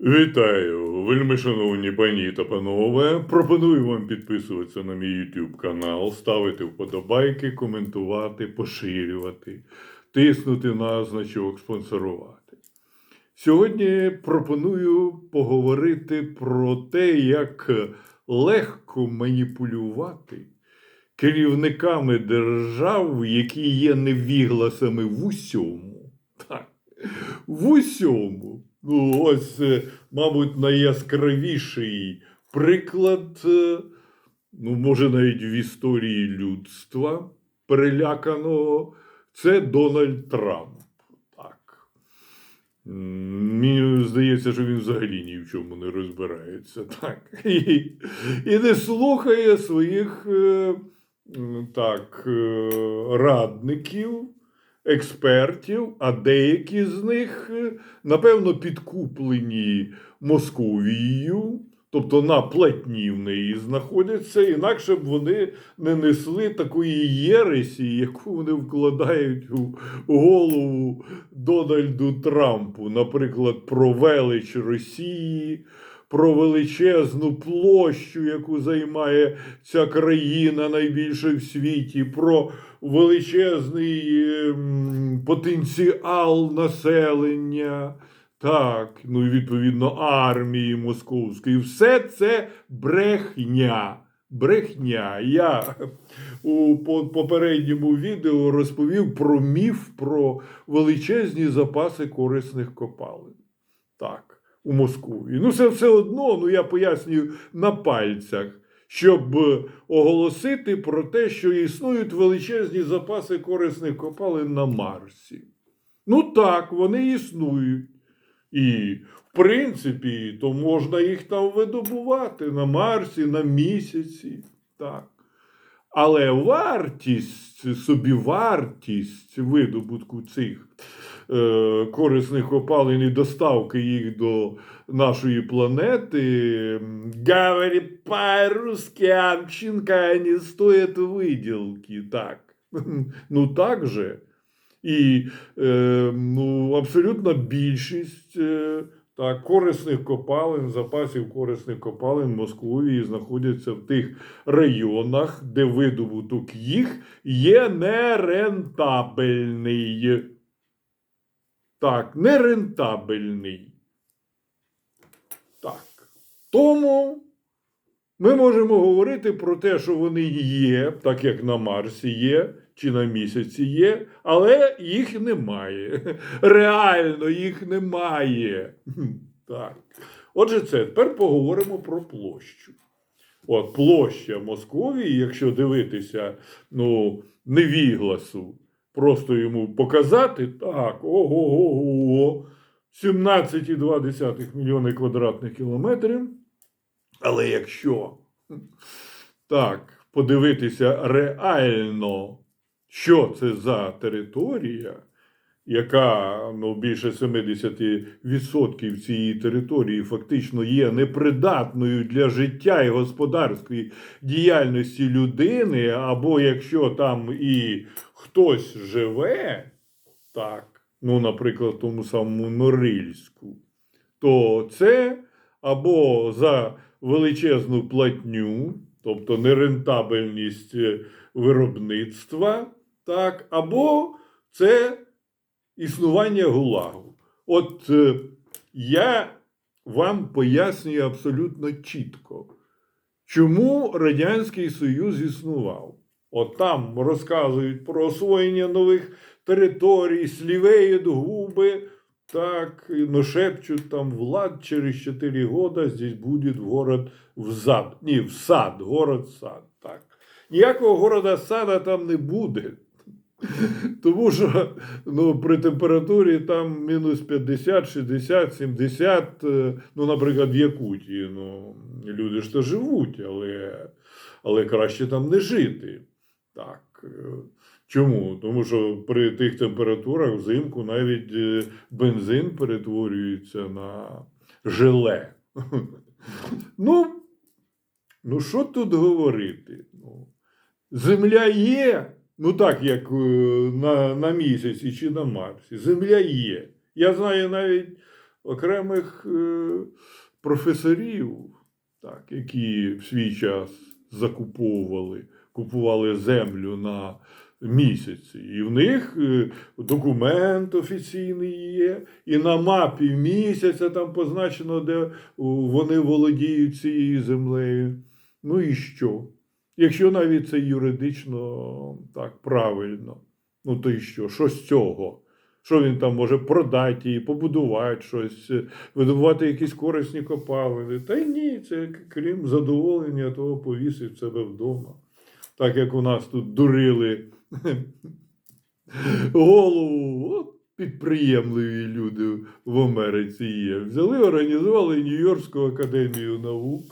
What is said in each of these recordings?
Вітаю, вельми шановні пані та панове. Пропоную вам підписуватися на мій YouTube канал, ставити вподобайки, коментувати, поширювати, тиснути на значок спонсорувати. Сьогодні пропоную поговорити про те, як легко маніпулювати керівниками держав, які є невігласами в усьому. Так, в усьому. Ну, ось, е, мабуть, найяскравіший приклад, е, ну, може, навіть в історії людства переляканого, це Дональд Трамп. Так. Мені здається, що він взагалі ні в чому не розбирається. Так. І, і не слухає своїх е, так, радників експертів, а деякі з них, е, напевно, підкуплені Московією, тобто на платні в неї знаходяться, інакше б вони не несли такої єресі, яку вони вкладають у голову Дональду Трампу, наприклад, про велич Росії. Про величезну площу, яку займає ця країна найбільше в світі, про величезний ем, потенціал населення, так, ну і відповідно армії московської. Все це брехня. Брехня. Я у попередньому відео розповів про міф про величезні запаси корисних копалин. Так, у Москві. Ну, це все одно, ну я пояснюю на пальцях щоб оголосити про те, що існують величезні запаси корисних копалин на Марсі. Ну так, вони існують. І, в принципі, то можна їх там видобувати на Марсі, на місяці. Так. Але вартість, собівартість видобутку цих е, корисних копалин і доставки їх до нашої планети, говори по-русски, не стоять виділки. Так. Ну так же. І е, ну, абсолютна більшість е, так, корисних копалин, запасів корисних копалин Московії знаходяться в тих районах, де видобуток їх є нерентабельний. Так, нерентабельний. Так. Тому ми можемо говорити про те, що вони є, так як на Марсі є, чи на місяці є, але їх немає. Реально їх немає. Так. Отже, це тепер поговоримо про площу. От площа Московії, якщо дивитися, ну, невігласу, просто йому показати, так, ого-го-го, 17,2 мільйони квадратних кілометрів. Але якщо так, подивитися реально, що це за територія, яка ну, більше 70% цієї території фактично є непридатною для життя і господарської діяльності людини, або якщо там і хтось живе, так, ну, наприклад, в тому самому Норильську, то це або за величезну платню, тобто нерентабельність е, виробництва, так, або це існування гулагу. От е, я вам пояснюю абсолютно чітко, чому Радянський Союз існував. От там розказують про освоєння нових територій, слівеють губи, так, и, но шепчут там, Влад, через 4 года здесь будет город в зад. Ні, в сад, город-сад. Так. Ніякого города-сада там не буде. Тому що ну, при температурі там мінус 50, 60, 70, е, ну, наприклад, в Якутії. Ну, люди ж то живуть, але, але краще там не жити. Так. е, Чому? Тому що при тих температурах взимку навіть е, бензин перетворюється на желе. Ну, ну що тут говорити? Ну, земля є, ну так як е, на, на місяці чи на Марсі. Земля є. Я знаю навіть окремих е, професорів, так, які в свій час закуповували, купували землю на місяці. І в них е, документ офіційний є, і на мапі місяця там позначено, де вони володіють цією землею. Ну і що? Якщо навіть це юридично так правильно, ну то і що? Що з цього? Що він там може продати її, побудувати щось, е, видобувати якісь корисні копалини? Та ні, це крім задоволення того повісить себе вдома. Так як у нас тут дурили голову, от підприємливі люди в Америці є. Взяли, організували Нью-Йоркську академію наук.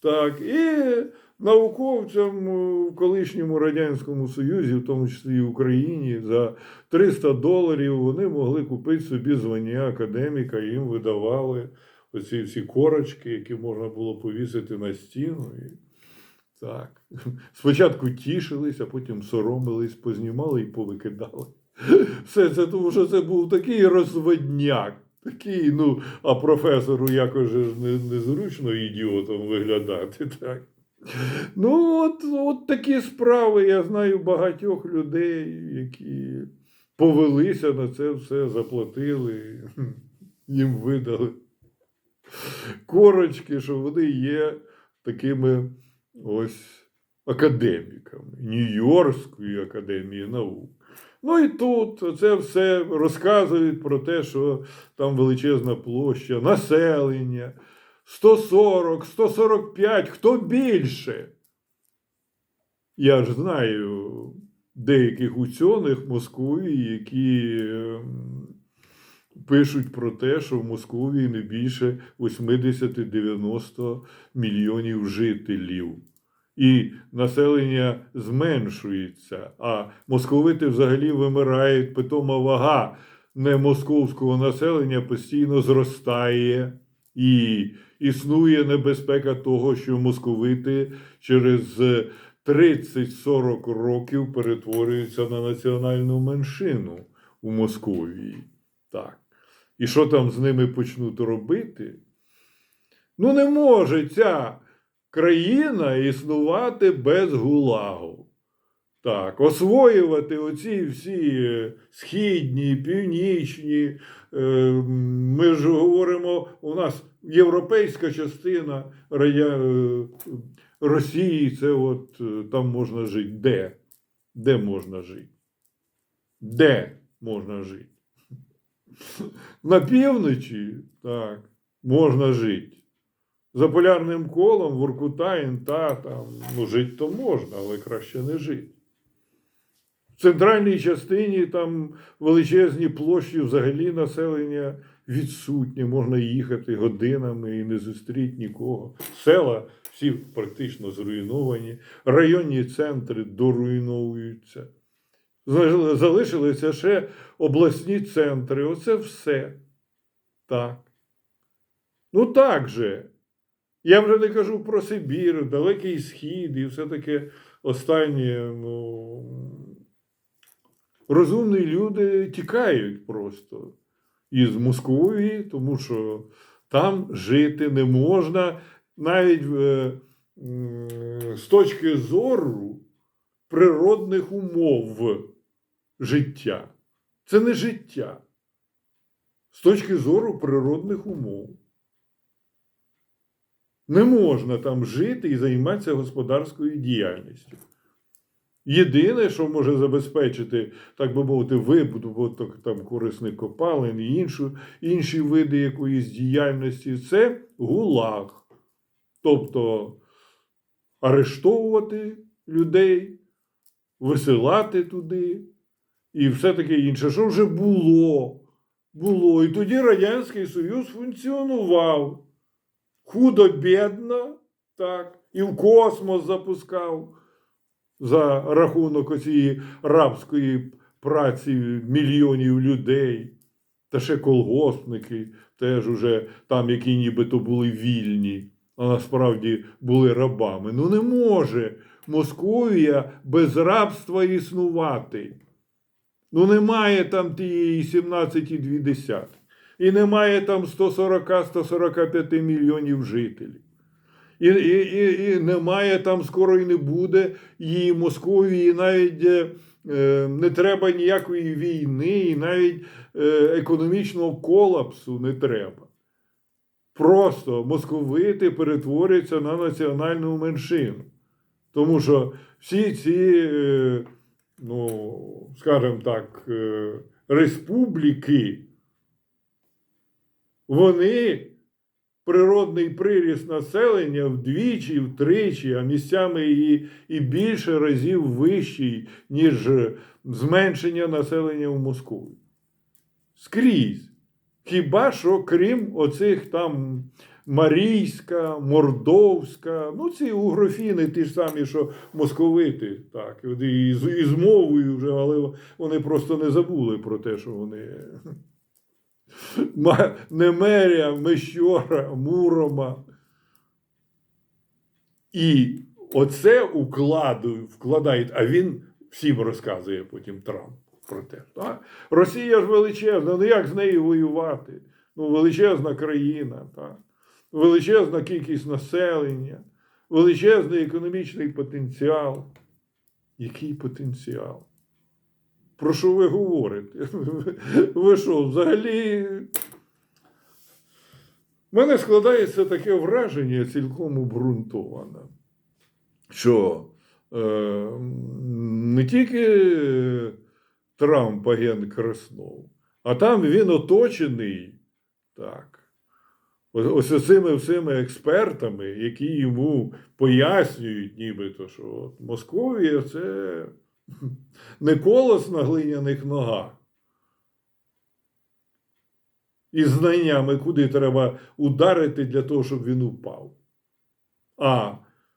Так, і науковцям в колишньому Радянському Союзі, в тому числі і Україні, за 300 доларів вони могли купити собі звання академіка, їм видавали оці всі корочки, які можна було повісити на стіну. Так. Спочатку тішились, а потім соромились, познімали і повикидали. Все це тому, що це був такий розводняк. Такий, ну, а професору якось незручно ідіотом виглядати. так. Ну, от, от такі справи. Я знаю багатьох людей, які повелися на це все, заплатили, їм видали корочки, що вони є такими ось академіками Нью-Йоркської академії наук. Ну і тут це все розказують про те, що там величезна площа, населення 140, 145, хто більше. Я ж знаю деяких учених Москві, які ем, пишуть про те, що в Москві не більше 80-90 мільйонів жителів. І населення зменшується, а московити взагалі вимирають, питома вага не московського населення постійно зростає, і існує небезпека того, що московити через 30-40 років перетворюються на національну меншину у Московії. Так. І що там з ними почнуть робити? Ну, не може ця країна існувати без гулагу. Так, освоювати оці всі е, східні, північні. е, Ми ж говоримо, у нас європейська частина е, Росії, це от там можна жити. Де? Де можна жити? Де можна жити? На півночі так, можна жити. За полярним колом, Воркута, Інта, там, ну, жити то можна, але краще не жити. В центральній частині там величезні площі взагалі населення відсутнє, можна їхати годинами і не зустріти нікого. Села всі практично зруйновані, районні центри доруйновуються. Залишилися ще обласні центри. Оце все. Так. Ну так же. Я вже не кажу про Сибір, Далекий Схід і все таке останнє. Ну, розумні люди тікають просто із Московії, тому що там жити не можна навіть е, з точки зору природних умов життя. Це не життя. З точки зору природних умов. Не можна там жити і займатися господарською діяльністю. Єдине, що може забезпечити, так би мовити, видобуток там корисних копалин і іншу, інші види якоїсь діяльності, це гулаг. Тобто арештовувати людей, висилати туди і все таке інше, що вже було. Було. І тоді Радянський Союз функціонував худо-бідно, так, і в космос запускав за рахунок цієї рабської праці мільйонів людей. Та ще колгоспники, теж уже там, які нібито були вільні, а насправді були рабами. Ну не може Московія без рабства існувати. Ну, немає там тієї 17,2. І немає там 140-145 мільйонів жителів. І, і, і, і немає там скоро і не буде її Московії, навіть е, е, не треба ніякої війни, і навіть е, економічного колапсу не треба. Просто московити перетворюються на національну меншину. Тому що всі ці, е, ну, скажімо так, е, республіки, вони природний приріст населення вдвічі, втричі, а місцями і, і більше разів вищий, ніж зменшення населення в Москві. Скрізь. Хіба що крім оцих там Марійська, Мордовська, ну ці угрофіни, ті ж самі, що московити, так, і з, мовою вже, але вони просто не забули про те, що вони Немеря, Мещора, Мурома. І оце укладу, вкладають, а він всім розказує потім Трамп про те. Так? Росія ж величезна, ну як з нею воювати? Ну, величезна країна, так? величезна кількість населення, величезний економічний потенціал. Який потенціал? Про що ви говорите? Ви що, взагалі? У мене складається таке враження цілком обґрунтоване, що е, не тільки Трамп агент Краснов, а там він оточений так, ось цими всіми експертами, які йому пояснюють, нібито, що от Московія це не колос на глиняних ногах. І знаннями, куди треба ударити для того, щоб він упав. А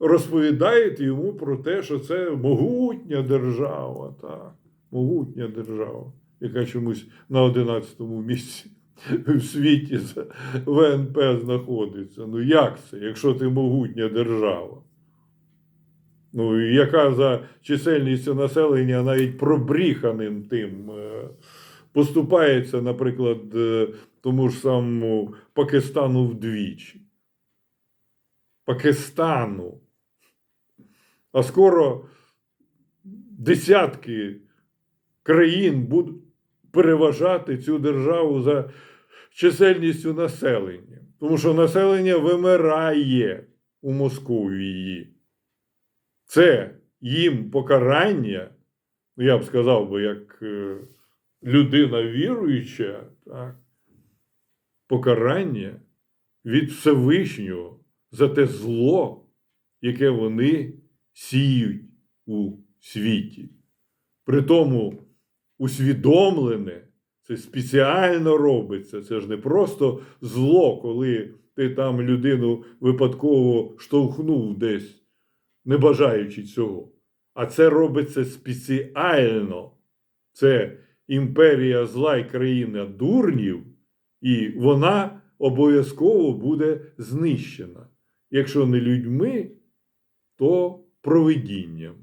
розповідають йому про те, що це могутня держава, так, могутня держава, яка чомусь на 11-му місці в світі ВНП знаходиться. Ну як це, якщо ти могутня держава? Ну, яка за чисельністю населення навіть пробріханим тим е, поступається, наприклад, е, тому ж самому Пакистану вдвічі. Пакистану. А скоро десятки країн будуть переважати цю державу за чисельністю населення. Тому що населення вимирає у Московії. Це їм покарання, ну, я б сказав би, як е, людина віруюча, так, покарання від Всевишнього за те зло, яке вони сіють у світі. Притому усвідомлене, це спеціально робиться. Це ж не просто зло, коли ти там людину випадково штовхнув десь не бажаючи цього. А це робиться спеціально. Це імперія зла і країна дурнів, і вона обов'язково буде знищена. Якщо не людьми, то провидінням.